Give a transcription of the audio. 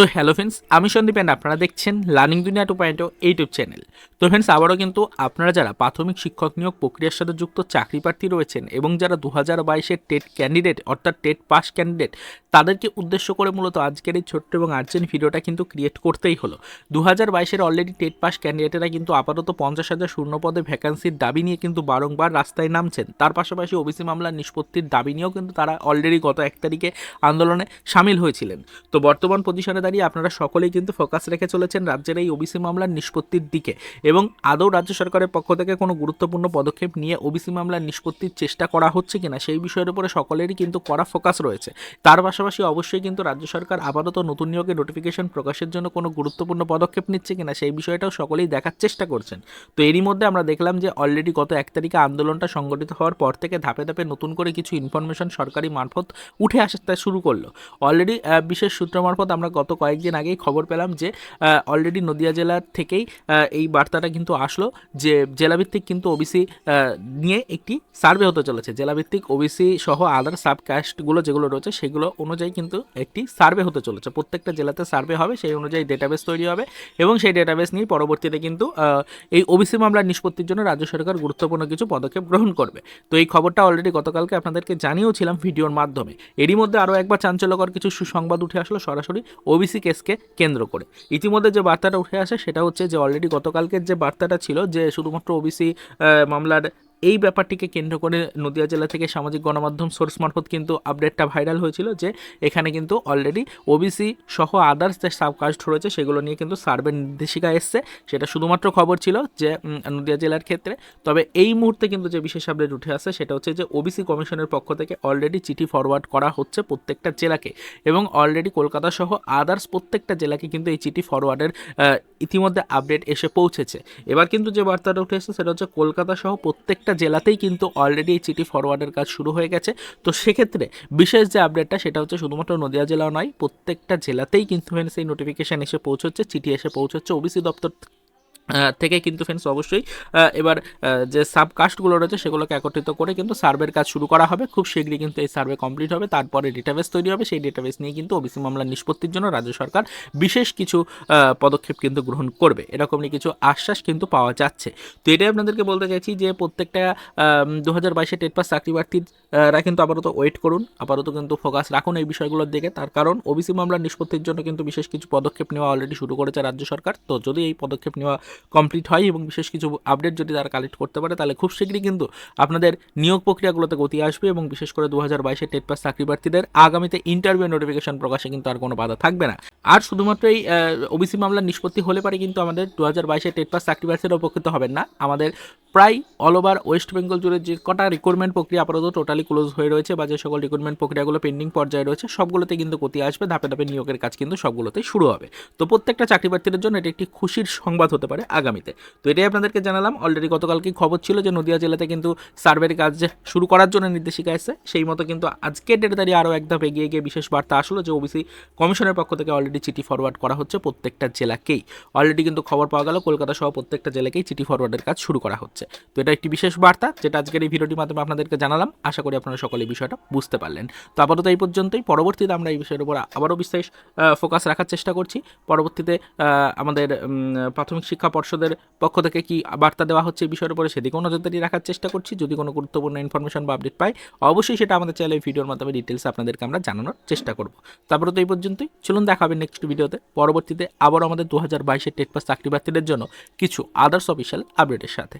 তো hello friends আমি Sandeep and আপনারা দেখছেন learning Duniya two point YouTube channel তো ফ্রেন্ডস আবারও কিন্তু আপনারা যারা প্রাথমিক শিক্ষক নিয়োগ প্রক্রিয়ার সাথে যুক্ত চাকরি প্রার্থী রয়েছেন এবং যারা দু হাজার বাইশের টেট ক্যান্ডিডেট অর্থাৎ টেট পাস ক্যান্ডিডেট তাদেরকে উদ্দেশ্য করে মূলত আজকের এই ছোট্ট এবং আর্জেন্ট ভিডিওটা কিন্তু ক্রিয়েট করতেই হলো। দু হাজার বাইশের অলরেডি টেট পাস ক্যান্ডিডেটেরা কিন্তু আপাতত পঞ্চাশ হাজার শূন্য পদে ভ্যাকান্সির দাবি নিয়ে কিন্তু বারংবার রাস্তায় নামছেন। তার পাশাপাশি ওবিসি মামলার নিষ্পত্তির দাবি নিয়েও কিন্তু তারা অলরেডি গত এক তারিখে আন্দোলনে সামিল হয়েছিলেন। তো বর্তমান পজিশনে দাঁড়িয়ে আপনারা সকলেই কিন্তু ফোকাস রেখে চলেছেন রাজ্যের এই ওবিসি মামলার নিষ্পত্তির দিকে এবং আদৌ রাজ্য সরকারের পক্ষ থেকে কোনো গুরুত্বপূর্ণ পদক্ষেপ নিয়ে ওবিসি মামলার নিষ্পত্তির চেষ্টা করা হচ্ছে কিনা সেই বিষয়ের উপরে সকলেরই কিন্তু কড়া ফোকাস রয়েছে। তার পাশাপাশি অবশ্যই কিন্তু রাজ্য সরকার আপাতত নতুন নিয়োগের নোটিফিকেশন প্রকাশের জন্য কোনো গুরুত্বপূর্ণ পদক্ষেপ নিচ্ছে কিনা সেই বিষয়টাও সকলেই দেখার চেষ্টা করছেন। তো এরই মধ্যে আমরা দেখলাম যে অলরেডি গত এক তারিখে আন্দোলনটা সংগঠিত হওয়ার পর থেকে ধাপে ধাপে নতুন করে কিছু ইনফরমেশন সরকারি মারফত উঠে আসতে শুরু করল। অলরেডি বিশেষ সূত্র মারফত আমরা গত কয়েকদিন আগেই খবর পেলাম যে অলরেডি নদিয়া জেলার থেকেই এই বার্তাটা কিন্তু আসলো যে, জেলাভিত্তিক কিন্তু ওবিসি নিয়ে একটি সার্ভে হতে চলেছে। জেলাভিত্তিক ওবিসি সহ আদার সাবকাস্টগুলো যেগুলো রয়েছে, সেগুলো অনুযায়ী কিন্তু একটি সার্ভে হতে চলেছে। প্রত্যেকটা জেলাতে সার্ভে হবে, সেই অনুযায়ী ডেটাবেস তৈরি হবে এবং সেই ডেটাবেস নিয়ে পরবর্তীতে কিন্তু এই ওবিসি মামলার নিষ্পত্তির জন্য রাজ্য সরকার গুরুত্বপূর্ণ কিছু পদক্ষেপ গ্রহণ করবে। তো এই খবরটা অলরেডি গতকালকে আপনাদেরকে জানিয়েওছিলাম ভিডিওর মাধ্যমে। এরই মধ্যে আরও একবার চাঞ্চল্যকর কিছু সুসংবাদ উঠে আসলো। সরাসরি ওবিসি কেসকে কেন্দ্র করে। ইতিমধ্যে যে বার্তাটা উঠে আসে, সেটা হচ্ছে যে অলরেডি গতকালকের যে বার্তাটা ছিল যে শুধুমাত্র ওবিসি মামলার এই ব্যাপারটিকে কেন্দ্র করে নদিয়া জেলা থেকে সামাজিক গণমাধ্যম সোর্স মারফত কিন্তু আপডেটটা ভাইরাল হয়েছিল যে এখানে কিন্তু অলরেডি ওবিসি সহ আদার্স যে সাবকাস্ট রয়েছে সেগুলো নিয়ে কিন্তু সার্ভে নির্দেশিকা এসছে। সেটা শুধুমাত্র খবর ছিল যে নদিয়া জেলার ক্ষেত্রে। তবে এই মুহূর্তে কিন্তু যে বিশেষ আপডেট উঠে আসছে সেটা হচ্ছে যে ওবিসি কমিশনের পক্ষ থেকে অলরেডি চিঠি ফরওয়ার্ড করা হচ্ছে প্রত্যেকটা জেলাকে এবং অলরেডি কলকাতা সহ আদার্স প্রত্যেকটা জেলাকে কিন্তু এই চিঠি ফরওয়ার্ডের ইতিমধ্যে আপডেট এসে পৌঁছেছে। এবার কিন্তু যে বার্তাটা উঠে এসেছে সেটা হচ্ছে কলকাতা সহ প্রত্যেকটা জেলাতেই কিন্তু অলরেডি এই চিঠি ফরওয়ার্ডের কাজ শুরু হয়ে গেছে। তো সেক্ষেত্রে বিশেষ যে আপডেটটা সেটা হচ্ছে শুধুমাত্র নদিয়া জেলা নয়, প্রত্যেকটা জেলাতেই কিন্তু সেই নোটিফিকেশান এসে পৌঁছচ্ছে, চিঠি এসে পৌঁছচ্ছে ওবিসি দপ্তর থেকে কিন্তু ফ্রেন্ডস অবশ্যই এবার যে সাবকাস্টগুলো রয়েছে সেগুলোকে একত্রিত করে কিন্তু সার্ভের কাজ শুরু করা হবে। খুব শীঘ্রই কিন্তু এই সার্ভে কমপ্লিট হবে। তারপরে ডেটাবেস তৈরি হবে। সেই ডেটাবেস নিয়ে কিন্তু ওবিসি মামলার নিষ্পত্তির জন্য রাজ্য সরকার বিশেষ কিছু পদক্ষেপ কিন্তু গ্রহণ করবে। এরকমই কিছু আশ্বাস কিন্তু পাওয়া যাচ্ছে। তো এটাই আপনাদেরকে বলতে চাইছি যে প্রত্যেকটা দু হাজার বাইশে টেট পাস চাকরি প্রার্থীরা কিন্তু আপাতত ওয়েট করুন। আপাতত কিন্তু ফোকাস রাখুন এই বিষয়গুলোর দিকে। তার কারণ ওবিসি মামলার নিষ্পত্তির জন্য কিন্তু বিশেষ কিছু পদক্ষেপ নেওয়া অলরেডি শুরু করেছে রাজ্য সরকার। তো যদি এই পদক্ষেপ নেওয়া কমপ্লিট হয় এবং বিশেষ কিছু আপডেট যদি তারা কালেক্ট করতে পারে, তাহলে খুব শীঘ্রই কিন্তু আপনাদের নিয়োগ প্রক্রিয়াগুলোতে গতি আসবে এবং বিশেষ করে দু হাজার বাইশে টেট পাস চাকরি প্রার্থীদের আগামীতে ইন্টারভিউ নোটিফিকেশন প্রকাশে কিন্তু আর কোনো বাধা থাকবে না। আর শুধুমাত্র এই ওবিসি মামলার নিষ্পত্তি হলে পারে কিন্তু আমাদের দু হাজার বাইশে টেট পাস চাকরি প্রার্থীরা উপকৃত হবেন না। আমাদের প্রায় অল ওভার ওয়েস্ট বেঙ্গল জুড়ে যে কটা রিক্রুটমেন্ট প্রক্রিয়া আপাতত টোটালি ক্লোজ হয়ে রয়েছে বা যে সকল রিক্রুটমেন্ট প্রক্রিয়াগুলো পেন্ডিং পর্যায়ে রয়েছে, সবগুলোতে কিন্তু গতি আসবে, ধাপে ধাপে নিয়োগের কাজ কিন্তু সবগুলোতেই শুরু হবে। তো প্রত্যেকটা চাকরি প্রার্থীদের জন্য এটি একটি খুশির সংবাদ হতে পারে আগামীতে। তো এটাই আপনাদেরকে জানালাম। অলরেডি গতকালকেই খবর ছিল যে নদিয়া জেলাতে কিন্তু সার্ভের কাজ শুরু করার জন্য নির্দেশিকা এসেছে? সেই মতো কিন্তু আজকের ডেটে দাঁড়িয়ে আরও এক ধাপ এগিয়ে গিয়ে বিশেষ বার্তা আসলো যে ওবিসি কমিশনের পক্ষ থেকে অলরেডি চিঠি ফরওয়ার্ড করা হচ্ছে প্রত্যেকটা জেলাকেই। অলরেডি কিন্তু খবর পাওয়া গেল, কলকাতা সহ প্রত্যেকটা জেলাকেই চিঠি ফরওয়ার্ডের কাজ শুরু করা হচ্ছে। তো এটা একটি বিশেষ বার্তা, যেটা আজকের এই ভিডিওটির মাধ্যমে আপনাদেরকে জানালাম। আশা করি আপনারা সকলে বিষয়টা বুঝতে পারলেন। তো আপাতত এই পর্যন্তই। পরবর্তীতে আমরা এই বিষয়ের উপর আবারও বিশেষ ফোকাস রাখার চেষ্টা করছি। পরবর্তীতে আমাদের প্রাথমিক শিক্ষা পর্ষদের পক্ষ থেকে কি বার্তা দেওয়া হচ্ছে এই বিষয়ের উপরে সেদিকেও নজরদারি রাখার চেষ্টা করছি। যদি কোনো গুরুত্বপূর্ণ ইনফরমেশন বা আপডেট পাই, অবশ্যই সেটা আমাদের চ্যানেলে ভিডিওর মাধ্যমে ডিটেলস আপনাদেরকে আমরা জানানোর চেষ্টা করব। তারপরে তো এই পর্যন্তই। চলুন দেখা হবে নেক্সট ভিডিওতে পরবর্তীতে আবার আমাদের দু হাজার বাইশের টেট পাস চাকরি প্রার্থীদের জন্য কিছু আদার্স অফিসিয়াল আপডেটের সাথে।